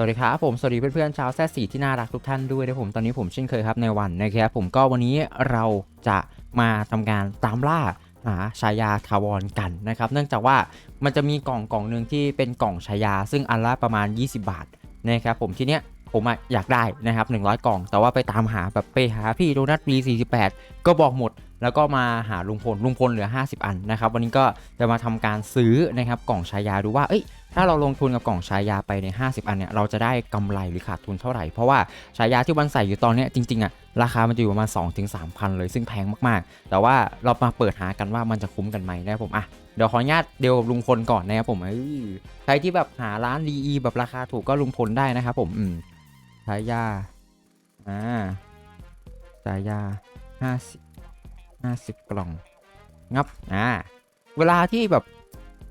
สวัสดีครับผมสวัสดีเพื่อนๆชาวแซดสีที่น่ารักทุกท่านด้วยนะผมตอนนี้ผมเช่นเคยครับในวันนะครับผมก็วันนี้เราจะมาทำการตามล่าหาชายาทาวรกันนะครับ เนื่องจากว่ามันจะมีกล่องกล่องหนึ่งที่เป็นกล่องชายา ซึ่งอันละประมาณ 20 บาทนะครับผมทีเนี้ยผมอะอยากได้นะครับ100 กล่อง แต่ว่าไปตามหาแบบไปหาพี่โดนัทปี48 ก็บอกหมด แล้วก็มาหาลุงพลลุงพลเหลือ 50 อันนะครับวันนี้ก็จะมาทำการซื้อนะครับกล่องชายาดูว่าเอ้ยถ้าเราลงทุนกับกล่องชายาไปใน 50 อันเนี่ยเราจะได้กำไรหรือขาดทุนเท่าไหร่ เพราะว่าชายาที่วันใส่อยู่ตอนนี้จริงๆอะราคามันจะอยู่ประมาณ2-3ถึงพันเลยซึ่งแพงมากๆ แต่ว่าเรามาเปิดหากันว่ามันจะคุ้มกันไหมนะครับผมอะเดี๋ยวขออนุญาตเดียวกับลุงพลก่อนนะครับผมใครที่แบบหาร้านดีๆแบบราคาถูกก็ลุงพลได้นะครับผมอืมชายาอ่าชายา50 50 กล่องงับอ่าเวลาที่แบบ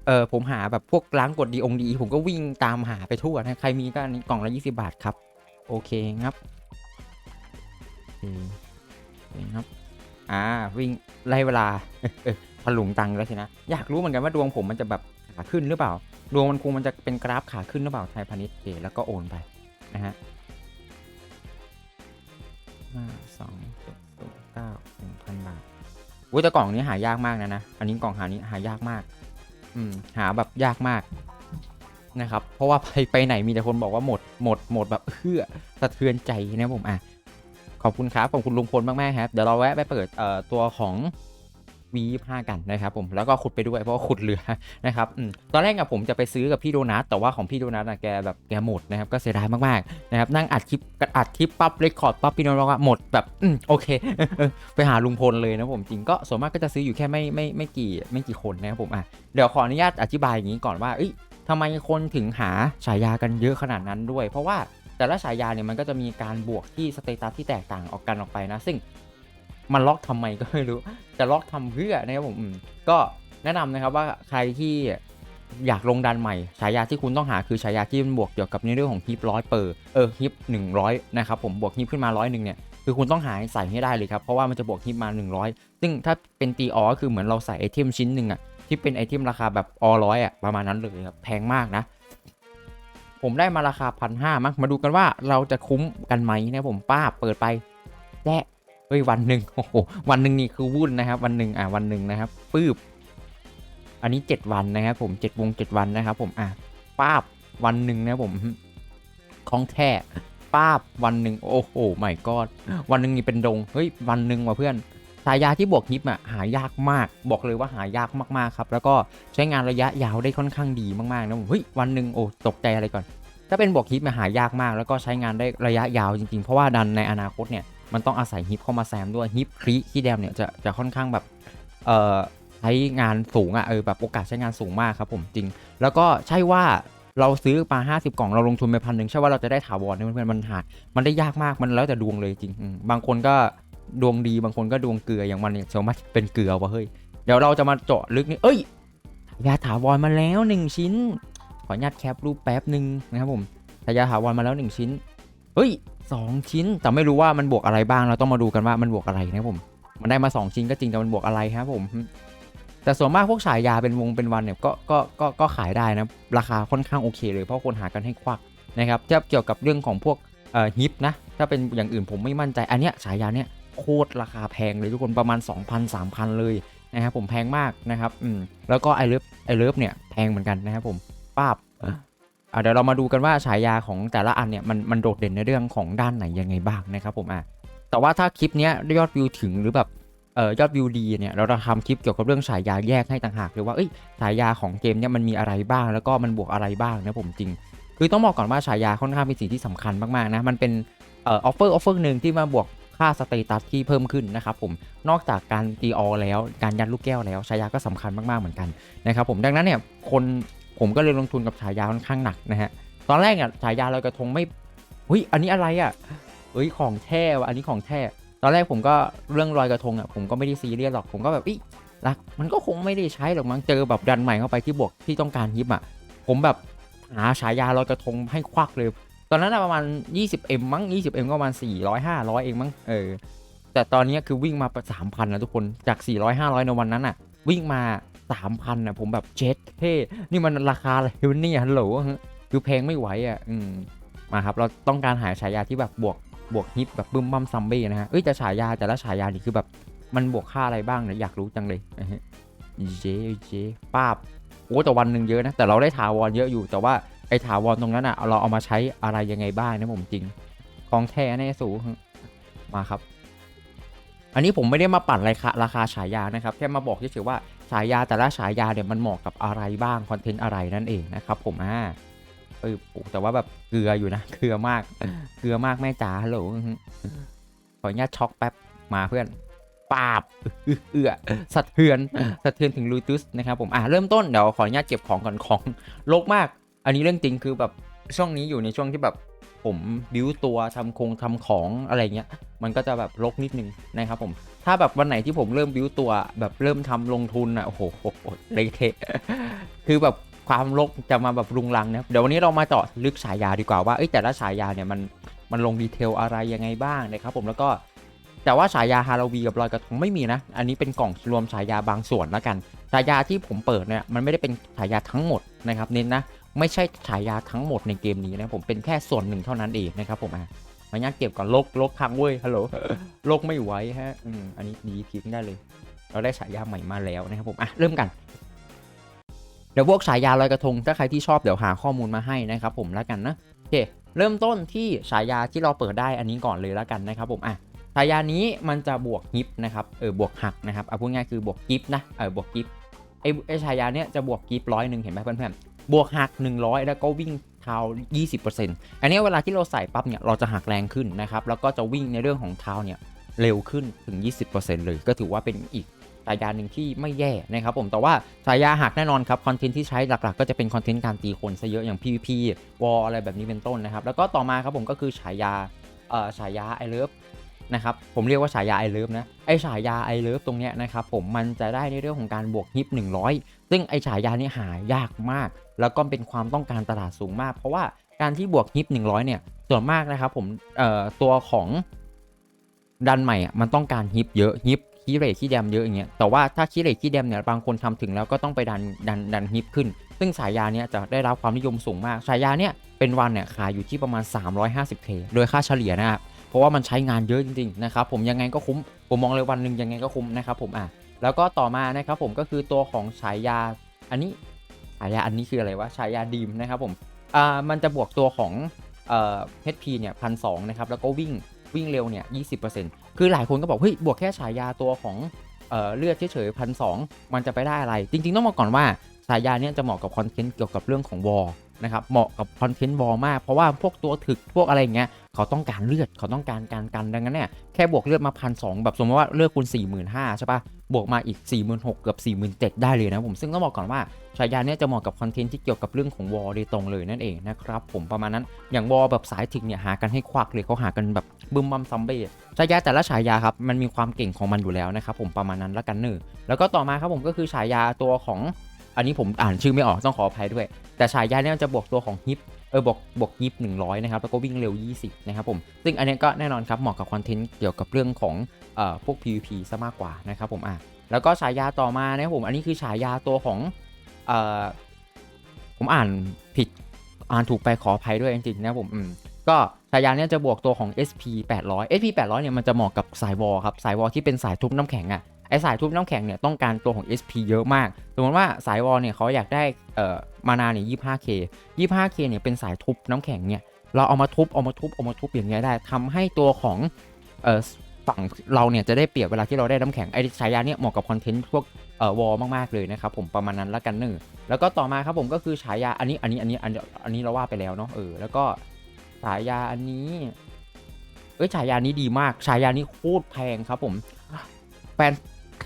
เออผมหาแบบพวกร้านกดดีองดี ผมก็วิ่งตามหาไปทั่วนะใครมีก็อันนี้กล่องละ 20 บาทครับ โอเคงับโอเคโอเคงับ อ่า วิ่งไล่เวลาถลุงตังแล้วสินะ อยากรู้เหมือนกันว่าดวงผมมันจะแบบขาขึ้นหรือเปล่า ดวงมันคงมันจะเป็นกราฟขาขึ้นหรือเปล่าไทยพาณิชย์เคแล้วก็โอนไปนะฮะห้าสองเจ็ดศูนย์เก้าหนึ่งพันบาท อุ้ยแต่กล่องนี้หายากมากนะนะ อันนี้กล่องหานี้หายากมาก อืม หาแบบยากมากนะครับ เพราะว่าไปไปไหนมีแต่คนบอกว่าหมดหมดหมดแบบเพื่อสะเทือนใจนะผมอะขอบคุณครับขอบคุณลุงพลมากๆครับ เดี๋ยวเราแวะไปเปิดเอ่อตัวของ V25 กันนะครับผมแล้วก็ขุดไปด้วยเพราะว่าขุดเหลือนะครับอตอนแรกอะผมจะไปซื้อกับพี่โดนัทแต่ว่าของพี่โดนัทอะแกแบบแกหมดนะครับก็เสียดายมากๆนะครับนั่งอัดคลิปอัดคลิปปั๊บเรคคอร์ดปั๊บพี่โดนัทบอกว่าหมดแบบอืมโอเค ไปหาลุงพลเลยนะผมจริงก็ส่วนมากก็จะซื้ออยู่แค่ไม่ไม่ไม่กี่ไม่กี่คนนะครับผมอะเดี๋ยวขออนุญาตอธิบายอย่างนี้ก่อนว่าเอ้ยทำไมคนถึงหาฉายากันเยอะขนาดนั้นด้วย เพราะว่าแต่ละฉายาเนี่ยมันก็จะมีการบวกที่สเตตัสที่แตกต่างออกกันออกไปนะ ซึ่ง มันล็อกทำไมก็ไม่รู้จะล็อกทำเพื่อนะครับผมก็แนะนำนะครับว่าใครที่อยากลงดันใหม่ฉายาที่คุณต้องหาคือฉายาที่มันบวกเกี่ยวกับในเรื่องของฮิปร้อยเปอร์เออฮิปหนึ่งร้อยนะครับผมบวกฮิปขึ้นมาร้อยหนึ่งเนี่ยคือคุณต้องหาใส่ให้ได้เลยครับเพราะว่ามันจะบวกฮิปมา 100 ซึ่งถ้าเป็นตีออก็คือเหมือนเราใส่ไอเทมชิ้นหนึ่งอะที่เป็นไอเทมราคาแบบออร้อยอะประมาณนั้นเลยครับแพงมากนะผมได้มาราคาพันห้ามั้งมาดูกันว่าเราจะคุ้มกันไหมนะผมป้าเปิดไปแจ๊ เฮ้ยวันหนึ่งโอ้โหวันหนึ่งนี่คือวุ่นนะครับ วันหนึ่งอะวันหนึ่งนะครับปื๊บอันนี้ 7 วันนะครับผม7วง7วันนะครับผมอะป้าบวันหนึ่งนะผมของแท้ป้าบวันหนึ่งโอ้โหไม่กอดวันหนึ่งนี่เป็นดงเฮ้ยวันหนึ่งว่ะเพื่อนสายยาที่บวกฮิปอะหายากมาก บอกเลยว่าหายากมากๆครับแล้วก็ใช้งานระยะยาวได้ค่อนข้างดีมากๆนะผมเฮ้ยวันหนึ่งโอ้ตกใจอะไรก่อน ถ้าเป็นบวกฮิปมันหายากมาก แล้วก็ใช้งานได้ระยะยาวจริงๆ เพราะว่าดันในอนาคตเนี่ย มันต้องอาศัยฮิปเข้ามาแซมด้วยฮิปครีที่แดมเนี่ยจะจะค่อนข้างแบบเอ่อใช้งานสูงอะเออแบบโอกาสใช้งานสูงมากครับผมจริง แล้วก็ใช่ว่าเราซื้อมา 50 กล่องเราลงทุนไปพันหนึ่งใช่ว่าเราจะได้ถาวรเนี่ยเพื่อนๆมันหามันได้ยากมากมันแล้วแต่ดวงเลยจริง บางคนก็ดวงดีบางคนก็ดวงเกลืออย่างมันเนี่ยสามารถเป็นเกลือวะเฮ้ยเดี๋ยวเราจะมาเจาะลึกนี่เอ้ยยาถาวรมาแล้วหนึ่งชิ้น ขออนุญาตแคปรูปแป๊บหนึ่งนะครับผมทายาถาวรมาแล้วหนึ่งชิ้นเฮ้ย สองชิ้น แต่ไม่รู้ว่ามันบวกอะไรบ้าง เราต้องมาดูกันว่ามันบวกอะไรนะครับผม มันได้มา 2 ชิ้นก็จริงแต่มันบวกอะไรครับผม แต่ส่วนมากพวกฉายาเป็นวงเป็นวันเนี่ยก็ก็ก็ก็ขายได้นะ ราคาค่อนข้างโอเคเลยเพราะคนหากันให้ควักนะครับถ้าเกี่ยวกับเรื่องของพวกเอ่อฮิปนะ ถ้าเป็นอย่างอื่นผมไม่มั่นใจ อันเนี้ยฉายาเนี้ยโคตรราคาแพงเลยทุกคนประมาณ 2,000 3,000 เลยนะครับผมแพงมากนะครับ อืม แล้วก็ไอเลิฟไอเลิฟเนี่ยแพงเหมือนกันนะครับผมป้าบ เดี๋ยวเรามาดูกันว่าฉายาของแต่ละอันเนี่ยมันมันโดดเด่นในเรื่องของด้านไหนยังไงบ้างนะครับผมอะแต่ว่าถ้าคลิปนี้ยอดวิวถึงหรือแบบเอ่อยอดวิวดีเนี่ยเราจะทำคลิปเกี่ยวกับเรื่องฉายาแยกให้ต่างหากเลยว่าเอ้ยฉายาของเกมเนี่ยมันมีอะไรบ้าง แล้วก็มันบวกอะไรบ้างนะผมจริง คือต้องบอกก่อนว่าฉายาค่อนข้างเป็นสิ่งที่สำคัญมากๆนะมันเป็นเอ่อออฟเฟอร์ออฟเฟอร์หนึ่งที่มาบวกค่าสเตตัสที่เพิ่มขึ้นนะครับผมนอกจากการตีออแล้วการยัดลูกแก้วแล้วฉายาก็สำคัญมากๆเหมือนกันนะครับผมดังนั้นเนี่ยคน ผมก็เลยลงทุนกับฉายาค่อนข้างหนักนะฮะตอนแรกอะฉายาลอยกระทงไม่เฮ้ยอันนี้อะไรอะเฮ้ยของแท้ว่ะอันนี้ของแท้ตอนแรกผมก็เรื่องลอยกระทงอะผมก็ไม่ได้ซีเรียสหรอกผมก็แบบอีรักมันก็คงไม่ได้ใช้หรอกมั้งเจอแบบดันใหม่เข้าไปที่บวกที่ต้องการฮิปอะผมแบบหาฉายาลอยกระทงให้ควักเลย ตอนนั้นประมาณ 20M มั้ง 20M ก็ประมาณ 400 500 เองมั้งเออแต่ตอนนี้คือวิ่งมาสามพันนะทุกคนจาก 400 500 ในวันนั้นอะ วิ่งมา 3,000นอะผมแบบเจ็ดเท่นี่มันราคาอะไรวะเนี่ยฮัลโหลคือแพงไม่ไหวอะอืมมาครับ เราต้องการหาฉายาที่แบบบวกบวกฮิปแบบบึ้มบั้มซัมบี้นะฮะเอ้ยแต่ฉายาแต่ละฉายานี่คือแบบมันบวกค่าอะไรบ้างเนี่ยอยากรู้จังเลยนะฮะเจเจป้าบโอ้แต่วันหนึ่งเยอะนะ แต่เราได้ถาวรเยอะอยู่ แต่ว่าไอ้ถาวรตรงนั้นอะเราเอามาใช้อะไรยังไงบ้างนะผมจริงของแท้แน่สูมาครับ อันนี้ผมไม่ได้มาปั่นราคาราคาฉายานะครับ แค่มาบอกเฉยๆว่า ฉายาแต่ละฉายาเนี่ยมันเหมาะกับอะไรบ้างคอนเทนต์อะไรนั่นเองนะครับผมอ่าเออแต่ว่าแบบเกลืออยู่นะเกลือมากเกลือมากแม่จ๋าฮัลโหลขออนุญาตช็อกแป๊บมาเพื่อนปาบเอือสะเทือนสะเทือนถึงลูตุสนะครับผมอ่าเริ่มต้นเดี๋ยวขออนุญาตเก็บของก่อนของลกมาก อันนี้เรื่องจริงคือแบบช่วงนี้อยู่ในช่วงที่แบบ ผมบิ้วตัวทำโครงทำของอะไรเงี้ยมันก็จะแบบลกนิดนึงนะครับผมถ้าแบบวันไหนที่ผมเริ่มบิ้วตัวแบบเริ่มทำลงทุนอะโอ้โหเละเทะคือแบบความลกจะมาแบบรุงรังนะเดี๋ยววันนี้เรามาเจาะลึกฉายาดีกว่าว่าเอ้แต่ละฉายาเนี่ยมันมันลงดีเทลอะไรยังไงบ้างนะครับผมแล้วก็แต่ว่าฉายาฮาโลวีกับลอยกระทงไม่มีนะ อันนี้เป็นกล่องรวมฉายาบางส่วนแล้วกันฉายาที่ผมเปิดเนี่ยมันไม่ได้เป็นฉายาทั้งหมดนะครับเน้นนะ ไม่ใช่ฉายาทั้งหมดในเกมนี้นะผมเป็นแค่ส่วนหนึ่งเท่านั้นเองนะครับผมอะมายักเก็บก่อนลกลกพังเว้ยฮัลโหลลกไม่ไหวฮะอืมอันนี้ดีทิ้งได้เลย เราได้ฉายาใหม่มาแล้วนะครับผมอะเริ่มกันเดี๋ยวพวกฉายาลอยกระทงถ้าใครที่ชอบเดี๋ยวหาข้อมูลมาให้นะครับผมแล้วกันนะโอเคเริ่มต้นที่ฉายาที่เราเปิดได้อันนี้ก่อนเลยแล้วกันนะครับผมอะฉายานี้มันจะบวกฮิปนะครับเออบวกหักนะครับเอาพูดง่ายคือบวกกิฟนะเออบวกกิฟไอไอฉายาเนี้ยจะบวกกิฟร้อยหนึ่งเห็นไหมเพื่อนๆ บวกหัก 100 แล้วก็วิ่งเท้า 20%อันนี้เวลาที่เราใส่ปั๊บเนี่ยเราจะหักแรงขึ้นนะครับ แล้วก็จะวิ่งในเรื่องของเท้าเนี่ยเร็วขึ้นถึง 20%เลย ก็ถือว่าเป็นอีกฉายาหนึ่งที่ไม่แย่นะครับผม แต่ว่าฉายาหักแน่นอนครับคอนเทนต์ที่ใช้หลักๆ ก็จะเป็นคอนเทนต์การตีคนซะเยอะอย่าง PVP วอลอะไรแบบนี้เป็นต้นนะครับ แล้วก็ต่อมาครับผมก็คือฉายาเอ่อฉายาไอเลิฟนะครับผมเรียกว่าฉายาไอเลิฟนะไอฉายาไอเลิฟตรงเนี้ยนะครับผมมันจะได้ในเรื่องของการบวกฮิป100 ซึ่งไอฉายานี้หายากมาก แล้วก็เป็นความต้องการตลาดสูงมาก เพราะว่าการที่บวกฮิป100 เนี่ย ส่วนมากนะครับผมตัวของดันใหม่อะมันต้องการฮิปเยอะฮิปคีเรทขี้แดมเยอะอย่างเงี้ย แต่ว่าถ้าคีเรทขี้แดมเนี่ยบางคนทำถึงแล้วก็ต้องไปดันดันดันฮิปขึ้น ซึ่งฉายยาเนี้ยจะได้รับความนิยมสูงมากฉายยาเนี้ยเป็นวันเนี่ยขายอยู่ที่ประมาณ 350k โดยค่าเฉลี่ยนะครับ เพราะว่ามันใช้งานเยอะจริงๆนะครับผมยังไงก็คุ้ม ผมมองเลยวันหนึ่งยังไงก็คุ้มนะครับผมอะ แล้วก็ต่อมานะครับผมก็คือตัวของฉายยา อันนี้ ฉายาอันนี้คืออะไรวะฉายาดีมนะครับผมอ่ามันจะบวกตัวของเอ่อ HP เนี่ยพันสนะครับแล้วก็วิ่งวิ่งเร็วเนี่ย20%คือหลายคนก็บอกเฮ้ยบวกแค่ฉายาตัวของเอ่อเลือดเฉยๆพันสมันจะไปได้อะไร จริง ๆ ต้องบอกก่อนว่าฉายาเนี่ยจะเหมาะกับคอนเทนต์เกี่ยวกับเรื่องของวอล นะครับเหมาะกับคอนเทนต์วอลมาก เพราะว่าพวกตัวถึกพวกอะไรอย่างเงี้ยเขาต้องการเลือดเขาต้องการการกันดังนั้นเนี่ยแค่บวกเลือดมาพันสแบบสมมติว่าเลือดคุณ 4 5 0 0 0ใช่ปะบวกมาอีก 4 6 0 0 0เกือบ4 7 0 0 0ได้เลยนะผมซึ่งต้องบอกก่อนว่าฉายาเนี่ยจะเหมาะกับคอนเทนต์ที่เกี่ยวกับเรื่องของวอลโดยตรงเลยนั่นเองนะครับผมประมาณนั้นอย่างวอลแบบสายถึกเนี่ยหากันให้ควักเลยเขาหากันแบบบึมบัมซัมเบ้ฉายาแต่ละฉายาครับมันมีความเก่งของมันอยู่แล้วนะครับผมประมาณนั้นละกันเนอแล้วก็ต่อมาครับผมก็คือฉายาตัวของอันนี้ผมอ่านชื่อไม่ออกต้องขออภัยด้วย แต่ฉายาเนี่ยจะบวกตัวของฮิปเออบวกบวกฮิป100 นะครับ แล้วก็วิ่งเร็ว 20 นะครับผม ซึ่งอันนี้ก็แน่นอนครับเหมาะกับคอนเทนต์เกี่ยวกับเรื่องของเอ่อพวก PVP ซะมากกว่านะครับผมอะแล้วก็ฉายาต่อมานะครับผม อันนี้คือฉายาตัวของเอ่อผมอ่านผิดอ่านถูกไปขออภัยด้วยจริงๆนะครับผมอืมก็ฉายาเนี่ยจะบวกตัวของ SP 800 SP 800เนี่ยมันจะเหมาะกับสายวอลครับสายวอลที่เป็นสายทุบน้ำแข็งอะ่ะ ไอสายทุบน้ำแข็งเนี่ยต้องการตัวของ SP เยอะมาก สมมติว่าสายวอลเนี่ยเขาอยากได้เอ่อมานาเนี่ย 25k 25k เนี่ยเป็นสายทุบน้ำแข็งเนี่ยเราเอามาทุบเอามาทุบเอามาทุบอย่างเงี้ยได้ทำให้ตัวของเอ่อฝั่งเราเนี่ยจะได้เปรียบเวลาที่เราได้น้ำแข็งไอฉายาเนี่ยเหมาะกับคอนเทนต์พวกเอ่อวอลมากๆเลยนะครับผมประมาณนั้นละกันเนอะแล้วก็ต่อมาครับผมก็คือฉายาอันนี้อันนี้อันนี้อันนี้อันนี้เราว่าไปแล้วเนาะเออแล้วก็ฉายาอันนี้เอ้ยฉายานี้ดีมากฉายานี้โคตรแพงครับผมแฟน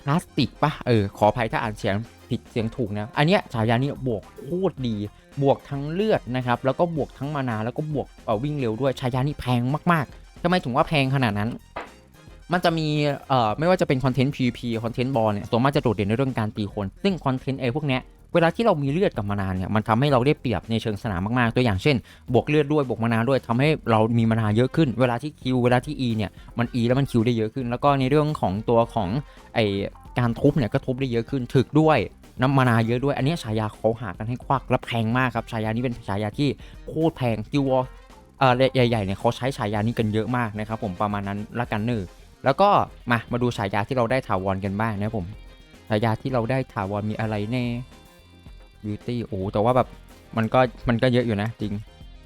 พลาสติกปะเออขออภัยถ้าอ่านเสียงผิดเสียงถูกนะอันเนี้ยฉายานี้บวกโคตรดี บวกทั้งเลือดนะครับแล้วก็บวกทั้งมานาแล้วก็บวกออวิ่งเร็วด้วยฉายานี้แพงมากๆทำไมถึงว่าแพงขนาดนั้นมันจะมี เอ่อ ไม่ว่าจะเป็นคอนเทนต์ PVP คอนเทนต์บอลเนี่ยส่วนมากจะโดดเด่นในเรื่องการตีคน ซึ่งคอนเทนต์ไอ้พวกเนี้ย เวลาที่เรามีเลือดกับมานานเนี่ยมันทำให้เราได้เปรียบในเชิงสนามมากๆ ตัวอย่างเช่น บวกเลือดด้วยบวกมานาด้วยทำให้เรามีมานาเยอะขึ้น เวลาที่คิวเวลาที่ E เนี่ยมัน E แล้วมันคิวได้เยอะขึ้น แล้วก็ในเรื่องของตัวของไอการทุบเนี่ยก็ทุบได้เยอะขึ้นถึกด้วยน้ำมานาเยอะด้วย อันนี้ฉายาเขาหากันให้ควักและแพงมากครับฉายานี้เป็นฉายาที่โคตรแพงคิววอเออใหญ่ๆเนี่ยเขาใช้ฉายานี้กันเยอะมากนะครับผมประมาณนั้นละกันเนอแล้วก็มามาดูฉายาที่เราได้ถาวรกันบ้างนะผมฉายาที่เราได้ถาวรมีอะไรแน่ beauty โอ้โหแต่ว่าแบบมันก็มันก็เยอะอยู่นะจริง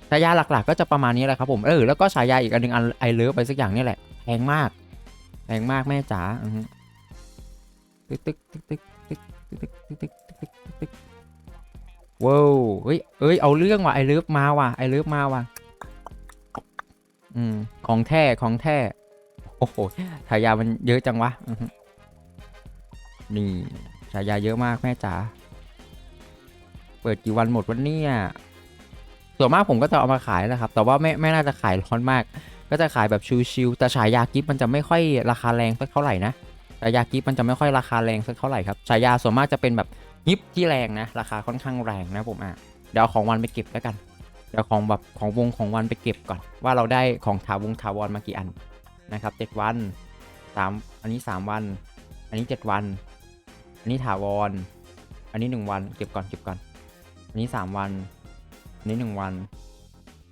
ฉายาหลักๆ ก็จะประมาณนี้แหละครับผมเออแล้วก็ฉายาอีกอันหนึงอันไอเลิฟไปสักอย่างนี่แหละแพงมากแพงมากแม่จ๋าตึ๊กตึ๊กตึ๊กตึ๊กตึ๊กตึ๊กตึ๊กตึ๊กตึ๊กตึ๊กตึ๊กว้าวเฮ้ยเอ้ยเอาเรื่องว่ะไอเลิฟมาว่ะไอเลิฟมาว่ะอืมของแท้ของแท้โอ้โหฉายามันเยอะจังวะนี่ฉายาเยอะมากแม่จ๋า เปิดกี่วันหมดวันนี้ส่วนมากผมก็จะเอามาขายแหละครับ แต่ว่าไม่ไม่น่าจะขายร้อนมาก ก็จะขายแบบชิวๆแต่ฉายากิฟมันจะไม่ค่อยราคาแรงสักเท่าไหร่นะฉายากิฟมันจะไม่ค่อยราคาแรงสักเท่าไหร่ครับฉายาส่วนมากจะเป็นแบบยิปที่แรงนะ ราคาค่อนข้างแรงนะผมอะเดี๋ยวของวันไปเก็บแล้วกันเดี๋ยวของแบบของวงของวันไปเก็บก่อน ว่าเราได้ของถาวงถาวรมากี่อันนะครับเจ็ดวันสามอันนี้สามวัน อันนี้เจ็ดวัน อันนี้ถาวร อันนี้หนึ่งวันเก็บก่อนเก็บก่อน อันนี้สามวันอันนี้หนึ่งวัน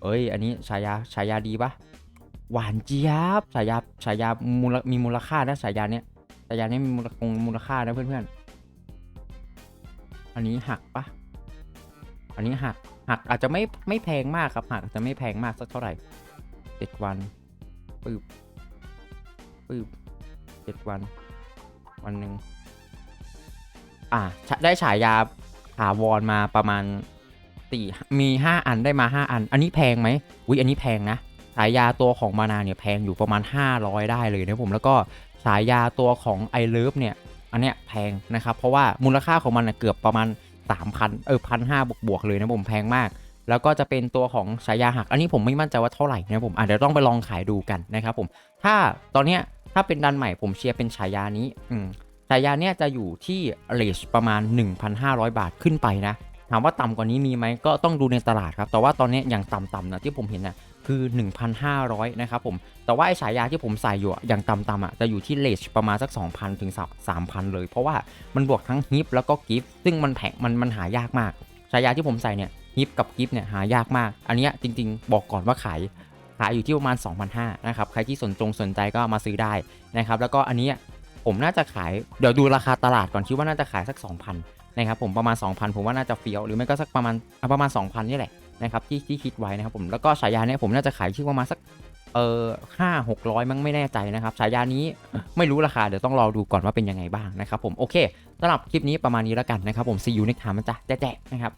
เอ้ย อันนี้ฉายาฉายาดีปะหวานเจี๊ยบฉายาฉายามูลมีมูลค่านะฉายาเนี้ยฉายาเนี้ยมีมูลคงมูลค่านะเพื่อนๆ อันนี้หักปะอันนี้หักหักอาจจะไม่ไม่แพงมากครับหักอาจจะไม่แพงมากสักเท่าไหร่เจ็ดวันปึ๊บปึ๊บเจ็ดวัน วันหนึ่งอ่าได้ฉายา ถาวรมาประมาณสี่มีห้าอันได้มาห้าอัน อันนี้แพงไหมวิอันนี้แพงนะฉายยาตัวของมานาเนี่ยแพงอยู่ประมาณ 500 ได้เลยนะผมแล้วก็ฉายยาตัวของไอเลิฟเนี่ยอันเนี้ยแพงนะครับเพราะว่ามูลค่าของมันนะเกือบประมาณ 3,000เออพันห้าบวกๆเลยนะผมแพงมาก แล้วก็จะเป็นตัวของฉายาหัก อันนี้ผมไม่มั่นใจว่าเท่าไหร่นะผมอะเดี๋ยวต้องไปลองขายดูกันนะครับผมถ้าตอนเนี้ยถ้าเป็นดันใหม่ผมเชียร์เป็นฉายานี้อืม ฉายาเนี่ยจะอยู่ที่เลชประมาณ 1,500 บาทขึ้นไปนะ ถามว่าต่ำกว่านี้มีไหมก็ต้องดูในตลาดครับ แต่ว่าตอนนี้อย่างต่ำๆนะที่ผมเห็นนะคือ 1,500 นะครับผม แต่ว่าไอ้ฉายาที่ผมใส่อยู่อย่างต่ำๆอะจะอยู่ที่เลชประมาณสัก 2,000 ถึง 3,000 เลย เพราะว่ามันบวกทั้งฮิปแล้วก็กิฟต์ซึ่งมันแพงมันมันหายากมากฉายาที่ผมใส่เนี่ยฮิปกับกิฟต์เนี่ยหายากมาก อันนี้จริง ๆ บอกก่อนว่าขายขายอยู่ที่ประมาณ 2,500นะครับ ใครที่สนจงสนใจก็มาซื้อได้นะครับ แล้วก็อันนี้ ผมน่าจะขายเดี๋ยวดูราคาตลาดก่อนคิดว่าน่าจะขายสัก 2,000นะครับผมประมาณ 2,000 ผมว่าน่าจะเฟี้ยวหรือไม่ก็สักประมาณอะประมาณ 2,000 นี่แหละนะครับที่ที่คิดไว้นะครับผมแล้วก็ฉายาเนี่ยผมน่าจะขายชื่อประมาณสักเออห้าหกร้อยมั้งไม่แน่ใจนะครับฉายานี้ไม่รู้ราคาเดี๋ยวต้องรอดูก่อนว่าเป็นยังไงบ้างนะครับผมโอเคสำหรับคลิปนี้ประมาณนี้แล้วกันนะครับผม see you next time นะจ๊ะแจ๊ะนะครับ